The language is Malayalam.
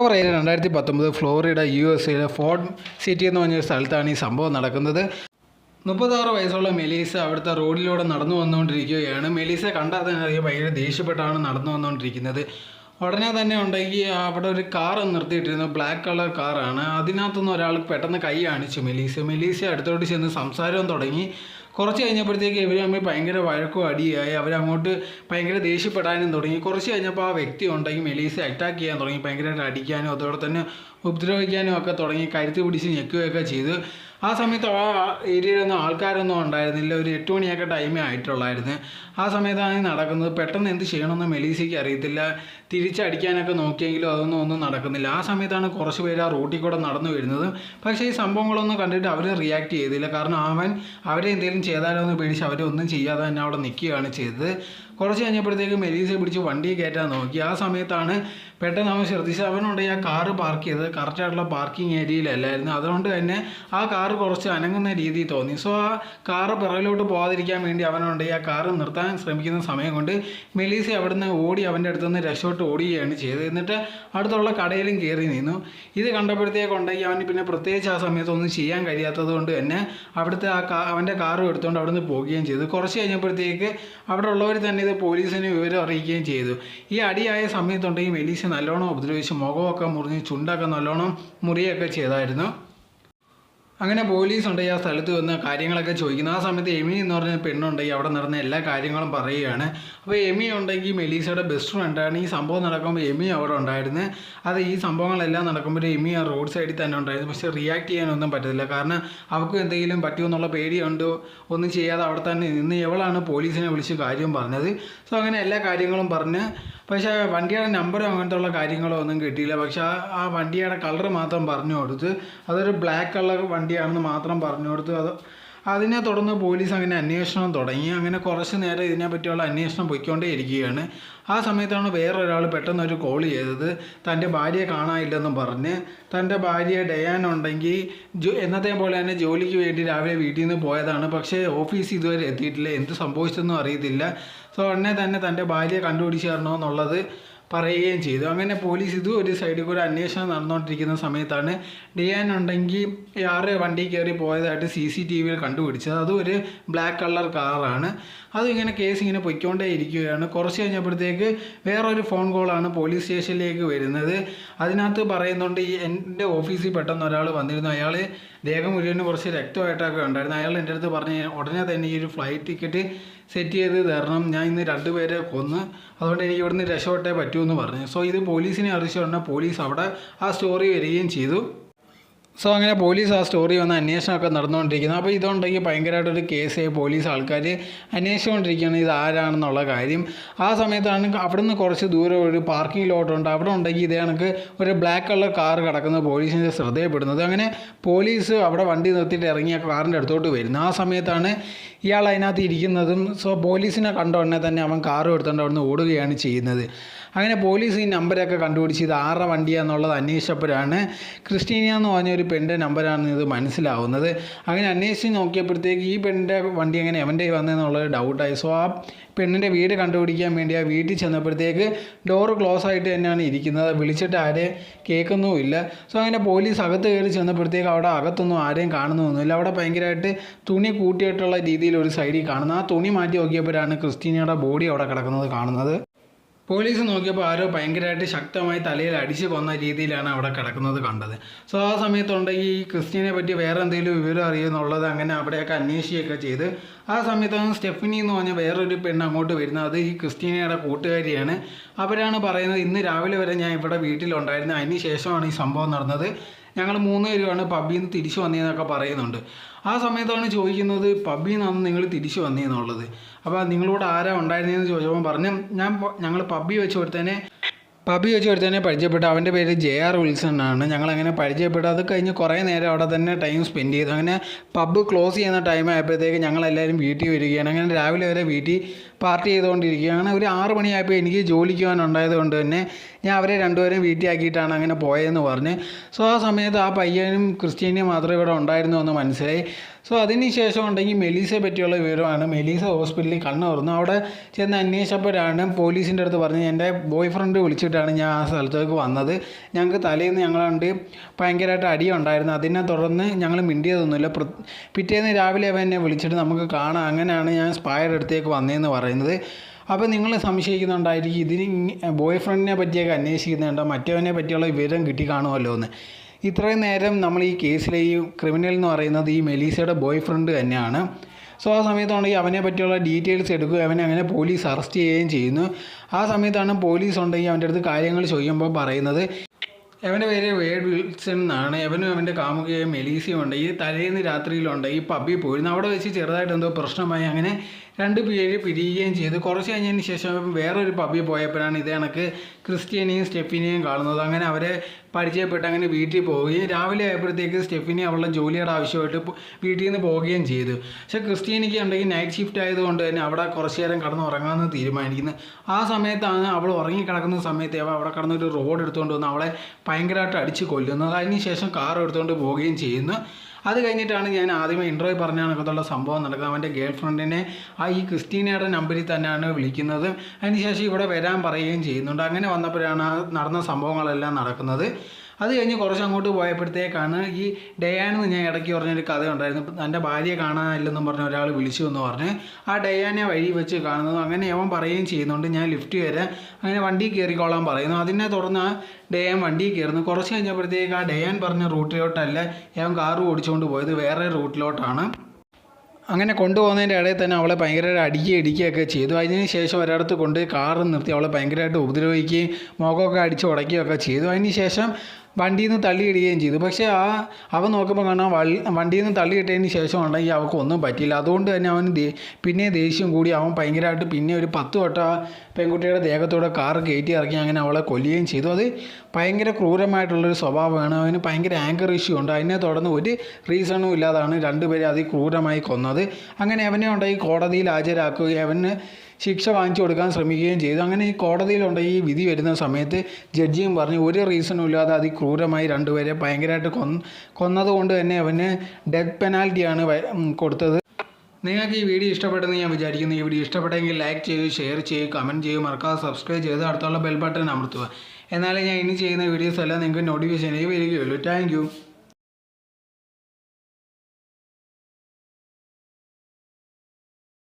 ഫ്ലോറിഡ രണ്ടായിരത്തി പത്തൊമ്പത് ഫ്ലോറിഡ യു എസ് എയിലെ ഫോർഡ് സിറ്റി എന്ന് പറഞ്ഞ സ്ഥലത്താണ് ഈ സംഭവം നടക്കുന്നത്. മുപ്പത്താറ് വയസ്സുള്ള മെലീസ അവിടുത്തെ റോഡിലൂടെ നടന്നു വന്നുകൊണ്ടിരിക്കുകയാണ്. മെലീസ കണ്ടാൽ തന്നെ അറിയാം ഭയങ്കര ദേഷ്യപ്പെട്ടാണ് നടന്നു വന്നുകൊണ്ടിരിക്കുന്നത്. ഉടനെ തന്നെ ഉണ്ടെങ്കിൽ അവിടെ ഒരു കാർ നിർത്തിയിട്ടിരുന്നു. ബ്ലാക്ക് കളർ കാറാണ് അതിനകത്തുനിന്ന് ഒരാൾ പെട്ടെന്ന് കൈ കാണിച്ചു മെലീസ മെലീസ അടുത്തോട്ട് ചെന്ന് സംസാരവും തുടങ്ങി. കുറച്ച് കഴിഞ്ഞപ്പോഴത്തേക്ക് ഇവർ തമ്മിൽ ഭയങ്കര വഴക്കും അടിയായി. അവരങ്ങോട്ട് ഭയങ്കര ദേഷ്യപ്പെടാനും തുടങ്ങി. കുറച്ച് കഴിഞ്ഞപ്പോൾ ആ വ്യക്തി ഉണ്ടെങ്കിൽ മെലീസ അറ്റാക്ക് ചെയ്യാൻ തുടങ്ങി. ഭയങ്കരമായിട്ട് അടിക്കാനും അതോടെ തന്നെ ഉപദ്രവിക്കാനും ഒക്കെ തുടങ്ങി. കരുത്ത് പിടിച്ച് ഞെക്കുകയൊക്കെ ചെയ്തു. ആ സമയത്ത് ആ ഏരിയയിലൊന്നും ആൾക്കാരൊന്നും ഉണ്ടായിരുന്നില്ല. ഒരു എട്ട് മണിയൊക്കെ ടൈമേ ആയിട്ടുള്ളായിരുന്നു. ആ സമയത്താണ് നടക്കുന്നത്. പെട്ടെന്ന് എന്ത് ചെയ്യണമെന്ന് മെലീസിക്ക് അറിയത്തില്ല. തിരിച്ചടിക്കാനൊക്കെ നോക്കിയെങ്കിലും അതൊന്നും ഒന്നും നടക്കുന്നില്ല. ആ സമയത്താണ് കുറച്ച് പേര് ആ റൂട്ടിൽ കൂടെ നടന്നു വരുന്നത്. പക്ഷേ ഈ സംഭവങ്ങളൊന്നും കണ്ടിട്ട് അവർ റിയാക്ട് ചെയ്തില്ല. കാരണം അവൻ അവരെ എന്തെങ്കിലും ചെയ്താലോ എന്ന് പേടിച്ച് അവരൊന്നും ചെയ്യാതെ തന്നെ അവിടെ നിൽക്കുകയാണ് ചെയ്തത്. കുറച്ച് കഴിഞ്ഞപ്പോഴത്തേക്ക് മെലീസെ പിടിച്ച് വണ്ടി കയറ്റാൻ നോക്കി. ആ സമയത്താണ് പെട്ടെന്ന് അവൻ ശ്രദ്ധിച്ചത്. അവനുണ്ടെങ്കിൽ ആ കാറ് പാർക്ക് ചെയ്തത്. കറക്റ്റായിട്ടുള്ള പാർക്കിംഗ് ഏരിയയിലല്ലായിരുന്നു അതുകൊണ്ട് തന്നെ ആ കാറ് കുറച്ച് അനങ്ങുന്ന രീതി തോന്നി. സോ ആ കാറ് പിറകിലോട്ട് പോകാതിരിക്കാൻ വേണ്ടി അവനുണ്ട്. ആ കാറ് നിർത്താൻ ശ്രമിക്കുന്ന സമയം കൊണ്ട് മെലീസി അവിടുന്ന് ഓടി അവന്റെ അടുത്ത് നിന്ന് രക്ഷോട്ട് ഓടുകയാണ് ചെയ്തത്. എന്നിട്ട് അടുത്തുള്ള കടയിലും കയറി നിന്നു. ഇത് കണ്ടപ്പോഴത്തേക്കുണ്ടെങ്കിൽ അവന് പിന്നെ പ്രത്യേകിച്ച് ആ സമയത്തൊന്നും ചെയ്യാൻ കഴിയാത്തത് കൊണ്ട് തന്നെ അവിടുത്തെ ആ കാ അവന്റെ കാറും എടുത്തുകൊണ്ട് അവിടുന്ന് പോവുകയും ചെയ്തു. കുറച്ച് കഴിഞ്ഞപ്പോഴത്തേക്ക് അവിടെ ഉള്ളവർ തന്നെ ഇത് പോലീസിന് വിവരം അറിയിക്കുകയും ചെയ്തു. ഈ അടിയായ സമയത്തുണ്ടെങ്കിൽ മെലീസ നല്ലോണം ഉപദ്രവിച്ച് മുഖമൊക്കെ മുറിഞ്ഞ് ചുണ്ടൊക്കെ നല്ലോണം മുറിയൊക്കെ ചെയ്തായിരുന്നു. അങ്ങനെ പോലീസ് ഉണ്ടെങ്കിൽ ആ സ്ഥലത്ത് വന്ന് കാര്യങ്ങളൊക്കെ ചോദിക്കുന്നു. ആ സമയത്ത് എമി എന്ന് പറഞ്ഞ പെണ്ണുണ്ടെങ്കിൽ അവിടെ നടന്ന എല്ലാ കാര്യങ്ങളും പറയുകയാണ്. അപ്പോൾ എമി ഉണ്ടെങ്കിൽ മെലീസയുടെ ബെസ്റ്റ് ഫ്രണ്ടാണ് ഈ സംഭവം നടക്കുമ്പോൾ എമി അവിടെ ഉണ്ടായിരുന്നു. അത് ഈ സംഭവങ്ങളെല്ലാം നടക്കുമ്പോൾ എമി ആ റോഡ് സൈഡിൽ തന്നെ ഉണ്ടായിരുന്നു. പക്ഷേ റിയാക്ട് ചെയ്യാനൊന്നും പറ്റത്തില്ല. കാരണം അവർക്ക് എന്തെങ്കിലും പറ്റുമെന്നുള്ള പേടിയുണ്ട്. ഒന്നും ചെയ്യാതെ അവിടെ തന്നെ നിന്ന് എവളാണ് പോലീസിനെ വിളിച്ച് കാര്യം പറഞ്ഞത്? സോ അങ്ങനെ എല്ലാ കാര്യങ്ങളും പറഞ്ഞ്. പക്ഷേ വണ്ടിയുടെ നമ്പറോ അങ്ങനത്തെ ഉള്ള കാര്യങ്ങളോ ഒന്നും കിട്ടിയില്ല. പക്ഷേ ആ വണ്ടിയുടെ കളർ മാത്രം പറഞ്ഞു കൊടുത്ത് അതൊരു ബ്ലാക്ക് കളർ വണ്ടിയാണെന്ന് മാത്രം പറഞ്ഞു കൊടുത്തു അത് അതിനെ തുടർന്ന് പോലീസ് അങ്ങനെ അന്വേഷണം തുടങ്ങി. അങ്ങനെ കുറച്ച് നേരം ഇതിനെ പറ്റിയുള്ള അന്വേഷണം പൊയ്ക്കൊണ്ടേ ഇരിക്കുകയാണ്. ആ സമയത്താണ് വേറൊരാൾ പെട്ടെന്ന് ഒരു കോൾ ചെയ്തത്. തന്റെ ഭാര്യയെ കാണാനില്ലെന്നും പറഞ്ഞ്. തന്റെ ഭാര്യ ഡയാൻ ഉണ്ടെങ്കിൽ ജോ എന്നത്തെ പോലെ തന്നെ ജോലിക്ക് വേണ്ടി രാവിലെ വീട്ടിൽ നിന്ന് പോയതാണ്. പക്ഷേ ഓഫീസ് ഇതുവരെ എത്തിയിട്ടില്ല. എന്ത് സംഭവിച്ചെന്നും അറിയത്തില്ല. സോ ഉടനെ തന്നെ തന്റെ ഭാര്യയെ കണ്ടുപിടിച്ച് തരണോ എന്നുള്ളത് പറയുകയും ചെയ്തു. അങ്ങനെ പോലീസ് ഇതും ഒരു സൈഡിൽ കൂടെ അന്വേഷണം നടന്നുകൊണ്ടിരിക്കുന്ന സമയത്താണ് ഡിയാൻ ഉണ്ടെങ്കിൽ ആറ് വണ്ടി കയറി പോയതായിട്ട് സി സി ടി വിയിൽ കണ്ടുപിടിച്ചത്. അതും ഒരു ബ്ലാക്ക് കളർ കാറാണ് അതും ഇങ്ങനെ കേസ് ഇങ്ങനെ പൊയ്ക്കൊണ്ടേ ഇരിക്കുകയാണ്. കുറച്ച് കഴിഞ്ഞപ്പോഴത്തേക്ക് വേറൊരു ഫോൺ കോളാണ് പോലീസ് സ്റ്റേഷനിലേക്ക് വരുന്നത്. അതിനകത്ത് പറയുന്നുണ്ട് ഈ എന്റെ ഓഫീസിൽ പെട്ടെന്ന് ഒരാൾ വന്നിരുന്നു. അയാൾ ദേഹം മുഴുവനും കുറച്ച് രക്തമായിട്ടൊക്കെ ഉണ്ടായിരുന്നു. അയാൾ എന്റെ അടുത്ത് പറഞ്ഞ് ഉടനെ തന്നെ ഈ ഒരു ഫ്ലൈറ്റ് ടിക്കറ്റ് സെറ്റ് ചെയ്ത് തരണം. ഞാൻ ഇന്ന് രണ്ട് പേരെ കൊന്ന് അതുകൊണ്ട് എനിക്ക് ഇവിടുന്ന് രക്ഷപ്പെട്ടേ പറ്റൂ എന്ന് പറഞ്ഞു. സോ ഇത് പോലീസിനെ അറിയിച്ചു പറഞ്ഞാൽ പോലീസ് അവിടെ ആ സ്റ്റോറി വരികയും ചെയ്തു. സോ അങ്ങനെ പോലീസ് ആ സ്റ്റോറി വന്ന് അന്വേഷണമൊക്കെ നടന്നുകൊണ്ടിരിക്കുന്നത് അപ്പോൾ ഇതുണ്ടെങ്കിൽ ഭയങ്കരമായിട്ടൊരു കേസായി പോലീസ് ആൾക്കാർ അന്വേഷിച്ചുകൊണ്ടിരിക്കുകയാണ്. ഇത് ആരാണെന്നുള്ള കാര്യം. ആ സമയത്താണ് അവിടെ നിന്ന് കുറച്ച് ദൂരം ഒരു പാർക്കിംഗ് ലോട്ടുണ്ട് അവിടെ ഉണ്ടെങ്കിൽ ഇതേ കണക്ക് ഒരു ബ്ലാക്ക് കളർ കാർ കിടക്കുന്നത് പോലീസിന്റെ ശ്രദ്ധയപ്പെടുന്നത് അങ്ങനെ പോലീസ് അവിടെ വണ്ടി നിർത്തിയിട്ട് ഇറങ്ങിയ കാറിന്റെ അടുത്തോട്ട് വരുന്നു. ആ സമയത്താണ് ഇയാൾ അതിനകത്ത് ഇരിക്കുന്നതും. സോ പോലീസിനെ കണ്ട ഉടനെ തന്നെ അവൻ കാർ എടുത്തുകൊണ്ട് അവിടെ നിന്ന് ഓടുകയാണ് ചെയ്യുന്നത്. അങ്ങനെ പോലീസ് ഈ നമ്പരൊക്കെ കണ്ടുപിടിച്ച് ഇത് ആറ വണ്ടിയാണെന്നുള്ളത് അന്വേഷിച്ചപ്പോഴാണ് ക്രിസ്റ്റീനിയ എന്ന് പറഞ്ഞ ഒരു പെണ്ണിന്റെ നമ്പരാണെന്ന് ഇത് മനസ്സിലാവുന്നത്. അങ്ങനെ അന്വേഷിച്ച് നോക്കിയപ്പോഴത്തേക്ക് ഈ പെണ്ണിന്റെ വണ്ടി എങ്ങനെ എവന്റെ വന്നതെന്നുള്ളൊരു ഡൗട്ടായി സോ ആ പെണ്ണിന്റെ വീട് കണ്ടുപിടിക്കാൻ വേണ്ടി ആ വീട്ടിൽ ചെന്നപ്പോഴത്തേക്ക് ഡോറ് ക്ലോസ് ആയിട്ട് തന്നെയാണ് ഇരിക്കുന്നത്. വിളിച്ചിട്ട് ആരെയും കേൾക്കുന്നുമില്ല. സോ അങ്ങനെ പോലീസ് അകത്ത് കയറി ചെന്നപ്പോഴത്തേക്ക് അവിടെ അകത്തൊന്നും ആരെയും കാണുന്നൊന്നുമില്ല. അവിടെ ഭയങ്കരമായിട്ട് തുണി കൂട്ടിയിട്ടുള്ള രീതിയിൽ ഒരു സൈഡിൽ കാണുന്നു. ആ തുണി മാറ്റി നോക്കിയപ്പോഴാണ് ക്രിസ്റ്റീനയുടെ ബോഡി അവിടെ കിടക്കുന്നത് കാണുന്നത്. പോലീസ് നോക്കിയപ്പോൾ ആരോ ഭയങ്കരമായിട്ട് ശക്തമായി തലയിൽ അടിച്ച് കൊന്ന രീതിയിലാണ് അവിടെ കിടക്കുന്നത് കണ്ടത്. സോ ആ സമയത്തുണ്ടെങ്കിൽ ഈ ക്രിസ്ത്യനെ പറ്റി വേറെ എന്തെങ്കിലും വിവരം അറിയുമെന്നുള്ളത് അങ്ങനെ അവിടെയൊക്കെ അന്വേഷിക്കുകയൊക്കെ ചെയ്ത് ആ സമയത്താണ് സ്റ്റെഫിനി എന്ന് പറഞ്ഞ വേറൊരു പെണ്ണ് അങ്ങോട്ട് വരുന്നത്. അത് ഈ ക്രിസ്റ്റീനയുടെ കൂട്ടുകാരിയാണ്. അവരാണ് പറയുന്നത് ഇന്ന് രാവിലെ വരെ ഞാൻ ഇവിടെ വീട്ടിലുണ്ടായിരുന്നു. അതിന് ശേഷമാണ് ഈ സംഭവം നടന്നത്. ഞങ്ങൾ മൂന്ന് പേരുമാണ് പബ്ബിൽ നിന്ന് തിരിച്ചു വന്നതെന്നൊക്കെ പറയുന്നുണ്ട്. ആ സമയത്താണ് ചോദിക്കുന്നത് പബ്ബിൽ നിന്നാണ് നിങ്ങൾ തിരിച്ചു വന്നതെന്നുള്ളത് അപ്പോൾ നിങ്ങളോട് ആരാ ഉണ്ടായിരുന്നതെന്ന് ചോദിച്ചപ്പോൾ പറഞ്ഞു ഞാൻ ഞങ്ങൾ പബ്ബി വെച്ച് കൊടുത്തതിനെ പബ്ബി വെച്ച് ഒരുത്തനെ പരിചയപ്പെട്ടു. അവന്റെ പേര് ജെ ആർ വിൽസൺ ആണ് ഞങ്ങളങ്ങനെ പരിചയപ്പെട്ടു. അത് കഴിഞ്ഞ് കുറേ നേരം അവിടെ തന്നെ ടൈം സ്പെൻഡ് ചെയ്തു. അങ്ങനെ പബ്ബ് ക്ലോസ് ചെയ്യുന്ന ടൈം ആയപ്പോഴത്തേക്ക് ഞങ്ങളെല്ലാവരും വീട്ടിൽ വരികയാണ്. അങ്ങനെ രാവിലെ വരെ വീട്ടിൽ പാർട്ടി ചെയ്തുകൊണ്ടിരിക്കുകയാണ്. ഒരു ആറ് മണിയായപ്പോൾ എനിക്ക് ജോലിക്ക് പോകാനുണ്ടായത് കൊണ്ട് തന്നെ ഞാൻ അവരെ രണ്ടുപേരും വീട്ടിലാക്കിയിട്ടാണ് അങ്ങനെ പോയതെന്ന് പറഞ്ഞ്. സോ ആ സമയത്ത് ആ പയ്യനും ക്രിസ്ത്യാനിയും മാത്രമേ ഇവിടെ ഉണ്ടായിരുന്നു എന്ന് മനസ്സിലായി. സോ അതിന് ശേഷം ഉണ്ടെങ്കിൽ മെലീസയെ പറ്റിയുള്ള വിവരമാണ്. മെലീസ ഹോസ്പിറ്റലിൽ കണ്ണ് തുറന്നു അവിടെ ചെന്ന് അന്വേഷിച്ചപ്പോഴാണ് പോലീസിന്റെ അടുത്ത് പറഞ്ഞ് എന്റെ ബോയ് ഫ്രണ്ട് വിളിച്ചിട്ടാണ് ഞാൻ ആ സ്ഥലത്തേക്ക് വന്നത്. ഞങ്ങൾക്ക് തലേന്ന് ഞങ്ങളുണ്ട് ഭയങ്കരമായിട്ട് അടിയുണ്ടായിരുന്നു. അതിനെ തുടർന്ന് ഞങ്ങൾ മിണ്ടിയതൊന്നുമില്ല. പിറ്റേന്ന് രാവിലെ അവൻ എന്നെ വിളിച്ചിട്ട് നമുക്ക് കാണാം. അങ്ങനെയാണ് ഞാൻ സ്പായർ അടുത്തേക്ക് വന്നതെന്ന് പറയുന്നത്. അപ്പോൾ നിങ്ങൾ സംശയിക്കുന്നുണ്ടായിരിക്കും ഇതിന് ബോയ് ഫ്രണ്ടിനെ പറ്റിയൊക്കെ അന്വേഷിക്കുന്നുണ്ടോ? മറ്റവനെ പറ്റിയുള്ള വിവരം കിട്ടി കാണുമല്ലോ എന്ന്. ഇത്രയും നേരം നമ്മൾ ഈ കേസിലെ ഈ ക്രിമിനൽ എന്ന് പറയുന്നത് ഈ മെലീസയുടെ ബോയ് ഫ്രണ്ട് തന്നെയാണ്. സോ ആ സമയത്താണെങ്കിൽ അവനെ പറ്റിയുള്ള ഡീറ്റെയിൽസ് എടുക്കുക. അവനെ അങ്ങനെ പോലീസ് അറസ്റ്റ് ചെയ്യുകയും ചെയ്യുന്നു. ആ സമയത്താണ് പോലീസ് ഉണ്ടെങ്കിൽ അവന്റെ അടുത്ത് കാര്യങ്ങൾ ചോദിക്കുമ്പോൾ പറയുന്നത് അവന്റെ പേര് വേഡ് വിൽസൺ എന്നാണ്. അവനും അവന്റെ കാമുകയും മെലീസിയും ഉണ്ട്. ഈ തലേന്ന് രാത്രിയിലുണ്ട്. ഈ പബ്ബിൽ പോയിരുന്നു അവിടെ വെച്ച് ചെറുതായിട്ട് എന്തോ പ്രശ്നമായി. അങ്ങനെ രണ്ട് പേര് പിരിയുകയും ചെയ്തു. കുറച്ച് കഴിഞ്ഞതിന് ശേഷം വേറൊരു പബ്ബിൽ പോയപ്പോഴാണ് ഇത് കണക്ക് ക്രിസ്ത്യനെയും സ്റ്റെഫിനെയും കാണുന്നത്. അങ്ങനെ അവരെ പരിചയപ്പെട്ട് അങ്ങനെ വീട്ടിൽ പോവുകയും രാവിലെ ആയപ്പോഴത്തേക്ക് സ്റ്റെഫിനെ അവളുടെ ജോലിയുടെ ആവശ്യമായിട്ട് വീട്ടിൽ നിന്ന് പോവുകയും ചെയ്തു. പക്ഷേ ക്രിസ്ത്യനിക്ക് ഉണ്ടെങ്കിൽ നൈറ്റ് ഷിഫ്റ്റ് ആയതുകൊണ്ട് തന്നെ അവിടെ കുറച്ച് നേരം കടന്ന് ഉറങ്ങാമെന്ന് തീരുമാനിക്കുന്നത് ആ സമയത്താണ് അവൾ ഉറങ്ങിക്കിടക്കുന്ന സമയത്ത് അവൾ അവിടെ കടന്നൊരു റോഡ് എടുത്തുകൊണ്ട് വന്ന് അവളെ ഭയങ്കരമായിട്ട് അടിച്ച് കൊല്ലുന്നത്. അതിന് ശേഷം കാർ എടുത്തുകൊണ്ട് പോവുകയും ചെയ്യുന്നു. അത് കഴിഞ്ഞിട്ടാണ് ഞാൻ ആദ്യമേ ഇൻട്രോയിൽ പറഞ്ഞ കണക്കത്തുള്ള സംഭവം നടക്കുന്നത്. അവന്റെ ഗേൾ ഫ്രണ്ടിനെ ആ ഈ ക്രിസ്റ്റീനയുടെ നമ്പറിൽ തന്നെയാണ് വിളിക്കുന്നത്. അതിനുശേഷം ഇവിടെ വരാൻ പറയുകയും ചെയ്യുന്നുണ്ട്. അങ്ങനെ വന്നപ്പോഴാണ് നടന്ന സംഭവങ്ങളെല്ലാം നടക്കുന്നത്. അത് കഴിഞ്ഞ് കുറച്ച് അങ്ങോട്ട് പോയപ്പോഴത്തേക്കാണ് ഈ ഡയാനെന്ന് ഞാൻ ഇടയ്ക്ക് പറഞ്ഞൊരു കഥ ഉണ്ടായിരുന്നു. എന്റെ ഭാര്യയെ കാണാനില്ലെന്നും പറഞ്ഞ് ഒരാൾ വിളിച്ചു എന്ന് പറഞ്ഞ് ആ ഡയാനെ വഴി വെച്ച് കാണുന്നു അങ്ങനെ അവൻ പറയുകയും ചെയ്യുന്നുണ്ട്. ഞാൻ ലിഫ്റ്റ് വരാം അങ്ങനെ വണ്ടി കയറിക്കോളാൻ പറയുന്നു. അതിനെ തുടർന്ന് ആ ഡയാൻ വണ്ടി കയറുന്നു. കുറച്ച് കഴിഞ്ഞപ്പോഴത്തേക്ക് ആ ഡയാൻ പറഞ്ഞ റൂട്ടിലോട്ടല്ല അവൻ കാറ് ഓടിച്ചുകൊണ്ട് പോയത്. വേറെ റൂട്ടിലോട്ടാണ്. അങ്ങനെ കൊണ്ടുപോകുന്നതിന്റെ ഇടയിൽ തന്നെ അവളെ ഭയങ്കരമായിട്ട് അടിക്കുക ഇടിക്കുകയൊക്കെ ചെയ്തു. അതിന് ശേഷം ഒരിടത്ത് കൊണ്ട് കാറ് നിർത്തി അവളെ ഭയങ്കരമായിട്ട് ഉപദ്രവിക്കുകയും മുഖമൊക്കെ അടിച്ച് ഉടയ്ക്കുകയൊക്കെ ചെയ്തു. അതിന് ശേഷം വണ്ടിയിൽ നിന്ന് തള്ളിയിടുകയും ചെയ്തു. പക്ഷേ ആ അവൻ നോക്കുമ്പോൾ കാണാം വണ്ടിയിൽ നിന്ന് തള്ളിയിട്ടതിന് ശേഷം ഉണ്ടെങ്കിൽ അവൾക്ക് ഒന്നും പറ്റിയില്ല. അതുകൊണ്ട് തന്നെ അവന് ദേ പിന്നെ ദേഷ്യം കൂടി അവൻ ഭയങ്കരമായിട്ട് പിന്നെ ഒരു പത്ത് വട്ടം ആ പെൺകുട്ടിയുടെ ദേഹത്തോടെ കാർ കയറ്റി ഇറക്കി അങ്ങനെ അവളെ കൊല്ലുകയും ചെയ്തു. അത് ഭയങ്കര ക്രൂരമായിട്ടുള്ളൊരു സ്വഭാവമാണ്. അവന് ഭയങ്കര ആങ്കർ ഇഷ്യൂ ഉണ്ട്. അതിനെ തുടർന്ന് ഒരു റീസണും ഇല്ലാതാണ് രണ്ടുപേരെ അതിക്രൂരമായി കൊന്നത്. അങ്ങനെ അവനെ ഉണ്ടെങ്കിൽ കോടതിയിൽ ഹാജരാക്കുകയും അവന് ശിക്ഷ വാങ്ങിച്ചു കൊടുക്കാൻ ശ്രമിക്കുകയും ചെയ്തു. അങ്ങനെ ഈ കോടതിയിലുണ്ട് ഈ വിധി വരുന്ന സമയത്ത് ജഡ്ജിയും പറഞ്ഞു ഒരു റീസണും ഇല്ലാതെ അതിക്രൂരമായി രണ്ടുപേരെ ഭയങ്കരമായിട്ട് കൊന്ന് കൊന്നതുകൊണ്ട് തന്നെ അവന് ഡെത്ത് പെനാൽറ്റിയാണ് കൊടുത്തത്. നിങ്ങൾക്ക് ഈ വീഡിയോ ഇഷ്ടപ്പെട്ടെന്ന് ഞാൻ വിചാരിക്കുന്നു. ഈ വീഡിയോ ഇഷ്ടപ്പെട്ടെങ്കിൽ ലൈക്ക് ചെയ്യൂ ഷെയർ ചെയ്യൂ കമന്റ് ചെയ്യൂ. മറക്കാതെ സബ്സ്ക്രൈബ് ചെയ്ത് അടുത്തുള്ള ബെൽ ബട്ടൺ അമർത്തുക. എന്നാലേ ഞാൻ ഇനി ചെയ്യുന്ന വീഡിയോസ് എല്ലാം നിങ്ങൾക്ക് നോട്ടിഫിക്കേഷനായി വരികയുള്ളൂ. താങ്ക്